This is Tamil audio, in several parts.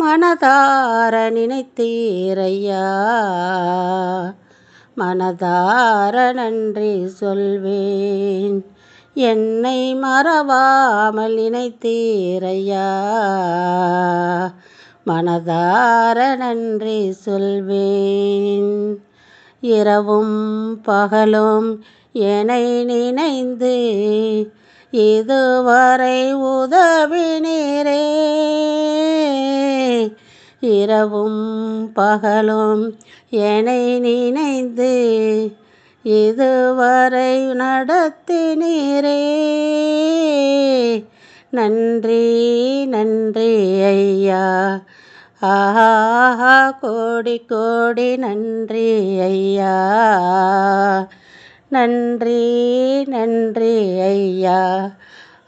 மனதார நினைத்தீரையா? மனதார நன்றி சொல்வேன். என்னை மறவாமல் நினைத்தீரையா? மனதார நன்றி சொல்வேன். இரவும் பகலும் என்னை நினைந்து இதுவரை உதவினீரே. இரவும் பகலும் என்னை நினைந்து இதுவரை நடத்தினீரே. நன்றி நன்றி ஐயா. ஆஹா கோடி கோடி நன்றி ஐயா. நன்றி நன்றி ஐயா.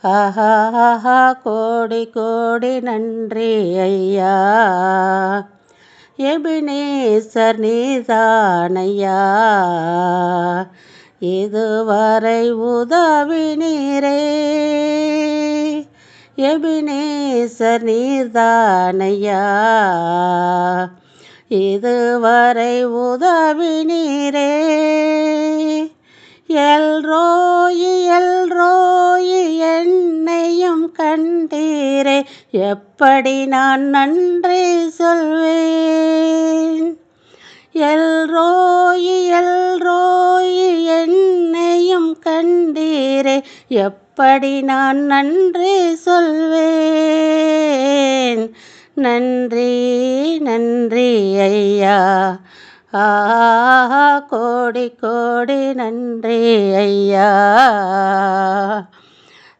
ஆஹா கோடி கோடி நன்றி ஐயா. எபினேசர் நீதானையா. இதுவரை உதவி நீரே எபினேசர் நீதானையா. இதுவரை உதவி நீரே எல் கண்டீரே எப்படி நான் நன்றி சொல்வேன்? எல்ரோயி எல்ரோயி என்னையும் கண்டீரே எப்படி நான் நன்றி சொல்வேன்? நன்றி நன்றி ஐயா. ஆஹா கோடி கோடி நன்றி ஐயா.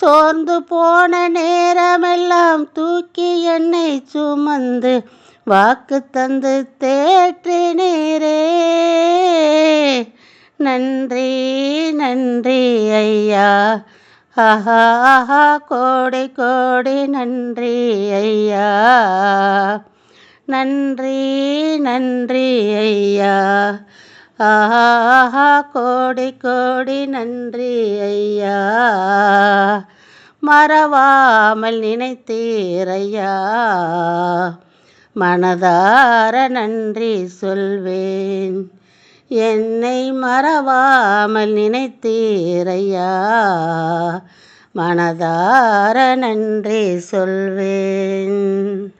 சோர்ந்து போன நேரமெல்லாம் தூக்கி என்னை சுமந்து வாக்கு தந்து தேற்றினீரே நன்றி நன்றி ஐயா. ஆஹா ஆஹா கோடி கோடி நன்றி ஐயா. நன்றி நன்றி ஐயா. ஆஹா கோடி கோடி நன்றி ஐயா. மறவாமல் நினைத்தீரையா. மனதார நன்றி சொல்வேன். என்னை மறவாமல் நினைத்தீரையா. மனதார நன்றி சொல்வேன்.